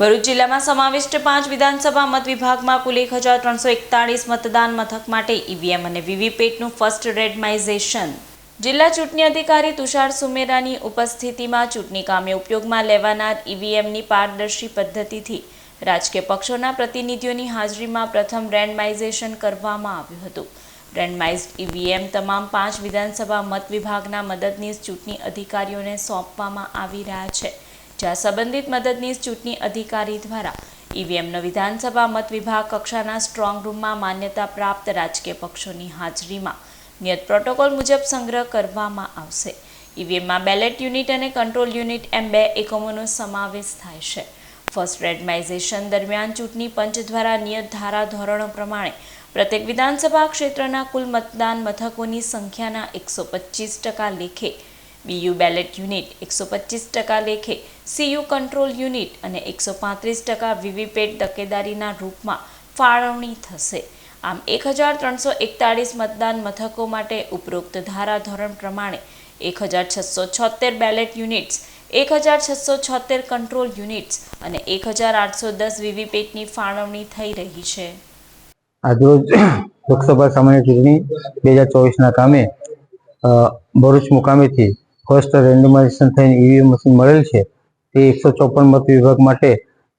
ભરૂચ જિલ્લામાં સમાવિષ્ટ પાંચ વિધાનસભા મત વિભાગમાં કુલ એક હજાર ત્રણસો એકતાળીસ મતદાન મથક માટે ઈવીએમ અને વીવીપેટનું ફર્સ્ટ રેડમાઇઝેશન. જિલ્લા ચૂંટણી અધિકારી તુષાર સુમેરાની ઉપસ્થિતિમાં ચૂંટણી કામે ઉપયોગમાં લેવાનાર ઈવીએમની પારદર્શી પદ્ધતિથી રાજકીય પક્ષોના પ્રતિનિધિઓની હાજરીમાં પ્રથમ રેન્ડમાઇઝેશન કરવામાં આવ્યું હતું. રેન્ડમાઇઝડ ઈવીએમ તમામ પાંચ વિધાનસભા મત વિભાગના મદદનીશ ચૂંટણી અધિકારીઓને સોંપવામાં આવી રહ્યા છે. જ્યાં સંબંધિત મદદનીશ ચૂંટણી અધિકારી દ્વારા. ઈવીએમનો વિધાનસભા મત વિભાગ કક્ષાના સ્ટ્રોંગ રૂમમાં માન્યતા પ્રાપ્ત રાજકીય પક્ષોની હાજરીમાં. નિયત પ્રોટોકોલ મુજબ સંગ્રહ કરવામાં આવશે. ઈવીએમમાં બેલેટ યુનિટ અને કંટ્રોલ યુનિટ એમ બે એકમોનો સમાવેશ થાય છે. ફર્સ્ટ રેન્ડમાઇઝેશન દરમિયાન ચૂંટણી પંચ દ્વારા નિયત ધારા ધોરણો પ્રમાણે પ્રત્યેક વિધાનસભા ક્ષેત્રના કુલ મતદાન મથકોની સંખ્યાના એકસો પચીસ ટકા લેખે બીયુ બેલેટ યુનિટ એકસો પચીસ ટકા લેખે, સીયુ કંટ્રોલ યુનિટ અને એકસો પાંત્રીસ ટકા વીવીપેટ તકેદારીના રૂપમાં ફાળવણી થશે. આમ એક હજાર ત્રણસો એકતાળીસ મતદાન મથકો માટે ઉપરોક્ત ધારાધોરણ પ્રમાણે એક હજાર છસો છોતેર બેલેટ યુનિટ્સ, એક હજાર છસો છોતેર કંટ્રોલ યુનિટ્સ અને એક હજાર આઠસો દસ વીવીપેટની ફાળવણી થઈ રહી છે. આજરોજ લોકસભા સામાન્ય ચૂંટણી બે હજાર ચોવીસના કામે ભરૂચ મુકામેથી ફર્સ્ટ રેન્ડમાઇઝેશન થઈને ઈવીએમ મશીન મળેલ છે, તે એકસો ચોપન મત વિભાગ માટે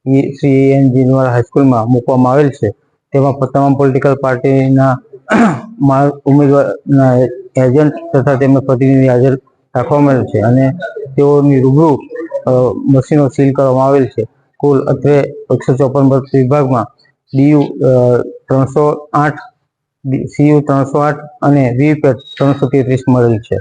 ઈ શ્રી એન જીનવાળા હાઈસ્કૂલમાં મૂકવામાં આવેલ છે. તેમાં તમામ પોલિટિકલ પાર્ટીના ઉમેદવારના એજન્ટ તથા તેમના પ્રતિનિધિ હાજર રાખવામાં આવેલ છે અને તેઓની રૂબરૂ મશીનો સીલ કરવામાં આવેલ છે. કુલ અત્રે એકસો ચોપન મત વિભાગમાં ડીયુ ત્રણસો આઠ સીયુ ત્રણસો આઠ અને વીપેટ ત્રણસો તેત્રીસ મળેલ છે.